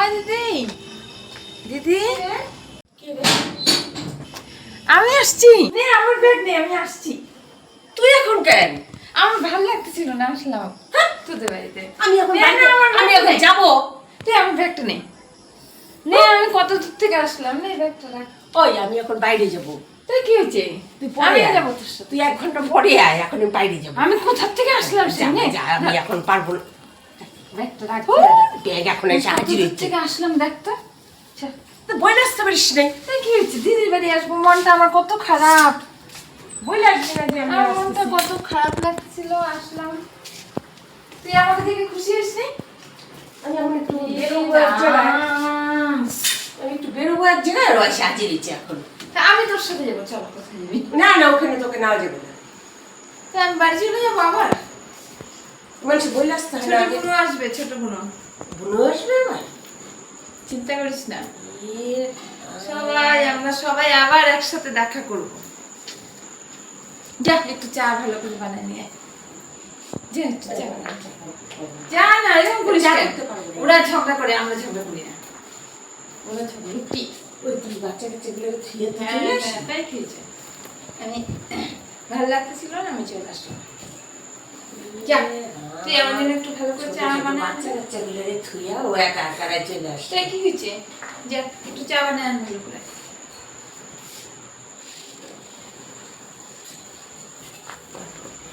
হয় দিদি দিদি আমি আসছি। আমার ব্যাগ নেই আমি আসছি। তুই এখন কেন? আমার ভালো লাগতেছিল না আসলাম। তোদের বাড়িতে। আমি এখন আমি নেই। যাব। তুই আমার ব্যাগটা নে। নে আমি কত দূর থেকে আসলাম নে ব্যাগটা রাখ। ওই আমি এখন বাইরে যাব। তুই কি হয়েছে? তুই পরে। যাব তুই এক ঘণ্টা পরে আয় এখন আমি বাইরে যাব। আমি কোথা থেকে আসলাম যা, আমি এখন পারব না। ব্যাগটা রাখ ও, ব্যাগ এখন এসে হাজির হচ্ছে আসলাম ব্যাগটা আসতে পারিস নাই তুই কি হয়েছে? দিদির বাড়ি আসব মনটা আমার কত খারাপ। বই আসবি না যে আমি আমার মনটা কত খারাপ লাগছিল আসলাম। তুই আমাকে দেখে খুশি হয়েছিস আমি এখন একটু বেরোবো এক জায়গায়। আমি একটু বেরোবো এক জায়গায় এখন। আমি তোর সাথে যাব চলো কোথায় যাবি? না না ওখানে তোকে নেওয়া যাবে না। তা আমি বাড়ি চলে যাব আবার? মানুষ বই আসতে হয় ছোট বুনো আসবে ছোট বুনো। বুনো আসবে এবার চিন্তা করিস না। সবাই আমরা সবাই আবার একসাথে দেখা করব। যা একটু চা ভালো করে বানাই নিয়ে। যা একটু চা যা না এরকম করিস। ওরা ঝগড়া করে আমরা ঝগড়া করি না। ওরা ঝগড়া রুটি। ওই তুই বাচ্চা কাচ্চাগুলো তুই হ্যাঁ। হ্যাঁ, তাই খেয়েছে। আমি ভালো লাগতেছিল না আমি চলে আসলাম। যা, তুই আমার জন্য একটু ভালো করে চা বানা। বাচ্চা কাচ্চাগুলো থুয়ে ও একা একা চলে আসছে। কি হয়েছে? যা একটু চা বানায় আন ভালো করে।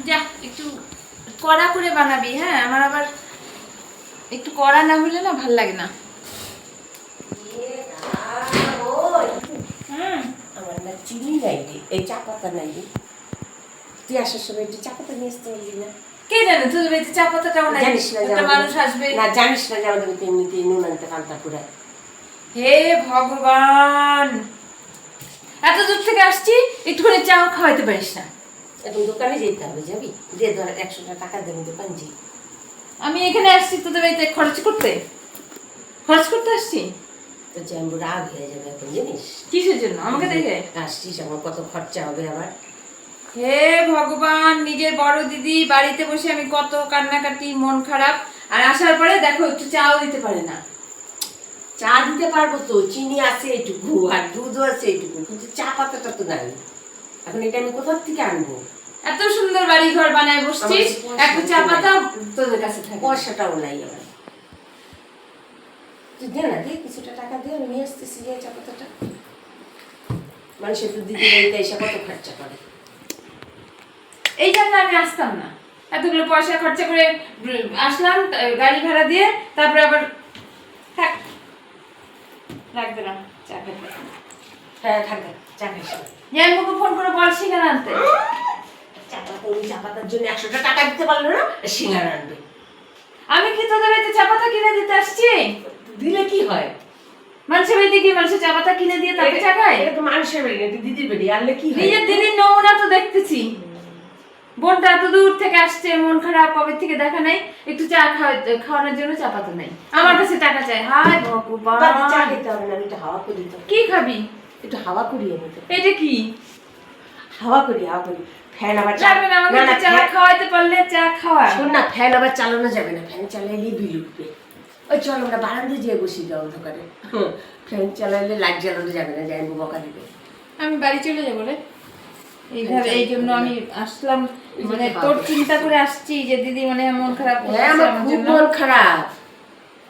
যা একটু কড়া করে বানাবি হ্যাঁ? আমার আবার একটু কড়া না হলে না ভালো লাগে না। আমার না চিনি নাই রে। এই চা পাতা নাই রে। তুই আসার সময় একটু চা পাতা নিয়ে আসতে পারলি না? কে জানে তোদের বাড়িতে চা পাতাটাও নাই জানিস না একটা মানুষ আসবে। না জানিস না যে আমাদের এমনিতেই নুন আনতে পান্তা পুরায় হে ভগবান! এত দূর থেকে আসছি একটুখানি চাও খাওয়াইতে পারিস না। এখন দোকানে যেতে হবে যাবি? দে ধর একশোটা টাকা দেবো দোকান যাই। আমি এখানে আসছি তোদের বাড়িতে খরচ করতে? খরচ করতে আসছি? তো জ্যাম্বু রাগ হয়ে যাবে এখন জানিস? কিসের জন্য? আমাকে দেখে? আসছিস আমার কত খরচা হবে আবার। হে ভগবান নিজের বড় দিদি বাড়িতে বসে আমি কত কান্নাকাটি মন খারাপ আর আসার পরে দেখো একটু চাও দিতে পারে না। চা দিতে পারব তো চিনি আছে এইটুকু আর দুধও আছে এইটুকু কিন্তু চা পাতাটা তো নাই। এখন এটা আমি কোথার থেকে আনব? এত সুন্দর বাড়ি ঘর বানায় বসছিস একটু চা পাতা তোদের কাছে থাকে পয়সাটাও নাই আমার। তুই দে না দে কিছুটা টাকা দে আমি নিয়ে আসতেছি যে চা পাতাটা। মানুষের তো দিদি বাড়িতে এসে কত খরচা করে। এই জন্য আমি আসতাম না। এতগুলো পয়সা খরচা করে আসলাম গাড়ি ভাড়া দিয়ে তারপরে আবার থাক। লাগবে না চা খেতে হ্যাঁ চা ফোন করে বল সিঙ্গারা আনতে। জন্য একশোটা টাকা দিতে পারল না সিঙ্গারা আনবে। আমি কি তোদের বাড়িতে কিনে দিতে আসছি? দিলে কি হয়? মানুষের বাড়িতে কি মানুষের চা পাতা কিনে দিয়ে তাকে চা খায়? এটা তো মানুষের বাড়ি না, এটা দিদির বাড়ি আনলে কি হয়? নিজের দিদির নমুনা তো দেখতেছি। বোনটা এত দূর থেকে আসছে মন খারাপ কবে থেকে দেখা নাই? একটু চা খাওয়া- খাওয়ানোর জন্য চা পাতা নাই। আমার কাছে টাকা চাই। হায় বাবা, চা খেতে হবে না আমি একটু হাওয়া করি কি খাবি? একটু হাওয়া করি এটা কি? হাওয়া করি হাওয়া করি। ফ্যান আবার চা- না আমাকে না, না, একটু চা খাওয়াইতে পারলে চা খাওয়া। শোন না ফ্যান আবার চালানো যাবে না। ফ্যান চালাইলে বিল উঠবে ওই চল আমরা বারান্দায় যেয়ে বসি যাও অন্ধকারে। ফ্যান চালাইলে লাইট জ্বালানো যাবে না যাই বকা দিবে। আমি বাড়ি চলে যাব রে। এইভাবে এই জন্য আমি আসলাম মানে তোর চিন্তা করে আসছি যে দিদি মানে মন খারাপ হ্যাঁ আমার খুব মন খারাপ।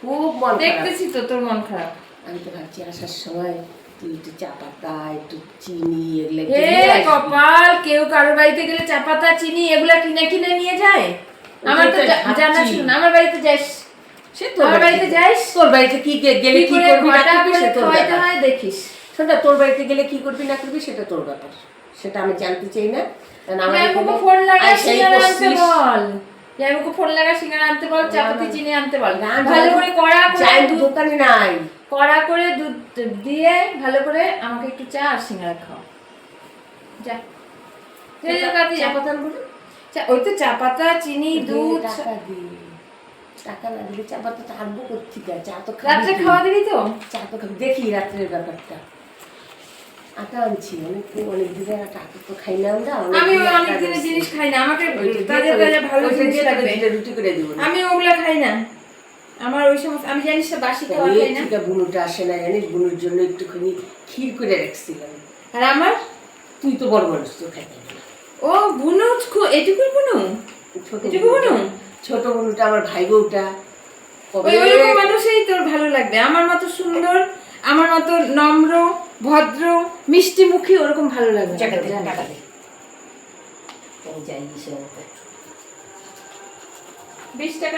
খুব মন দেখতেছি তো তোর মন খারাপ। আমি তো ভাবছি আসার সময় তুই একটু চা পাতা একটু চিনি এগুলো হে কপাল কেউ কারোর বাড়িতে গেলে চা পাতা চিনি এগুলা কিনে কিনে নিয়ে যায়? আমার তো জানা। ছিল না আমার বাড়িতে যাইস সে তোর বাড়িতে যাইস তোর বাড়িতে কি গেলে কি করবি না করবি তোর দেখিস। শোন না, তোর বাড়িতে গেলে কি করবি না করবি সেটা তোর ব্যাপার। সেটা আমি জানতে চাই না। কারণ আমার জামাইবাবুকে এখানে ফোন লাগা আইসাই সিঙ্গারা আনতে বসছিস। বল। জামাইবাবুকে ফোন লাগা সিঙ্গারা আনতে বল চা চিনি আনতে বল। ভালো করে কড়া করে যাই তো দুধ দোকানে নাই। কড়া করে দুধ দিয়ে ভালো করে আমাকে একটু চা আর সিঙ্গারা খাও। যা। যা, যা, তাড়াতাড়ি যা। চা পাতা আনব না? চা- ওই তো চা পাতা চিনি দুধ। টাকা চা পাতা তো আনব কোথেকে? চা তো রাত্রে খাওয়া দিবি তো? চা তো দেখি রাত্রের ব্যাপারটা। আটা আনছি অনেক অনেক দিনের আটা আটা তো খাই না আমরা আমি অনেক দিনের জিনিস খাই না আমাকে তাজা তাজা ভালো জিনিস লাগবে। রুটি করে দিব আমি ওগুলা খাই না। আমার ওই সমস্ত আমি জানিস তো বাসি খাওয়া খাই না বুনুটা আসে না জানিস? বুনুর জন্য একটুখানি ক্ষীর করে রাখছিলাম। আর আমার? তুই তো বড় মানুষ তো না। ও বুনো খু- এটুকুই বুনো? ছোট এটুকু বুনো? ছোট বুনুটা আমার ভাই বউটা। ওই ওইরকম মানুষই তোর ভালো লাগবে। আমার মতো সুন্দর আমার মতো নম্র ভদ্র মিষ্টি মুখী ওরকম ভালো মতো বিশ টাকা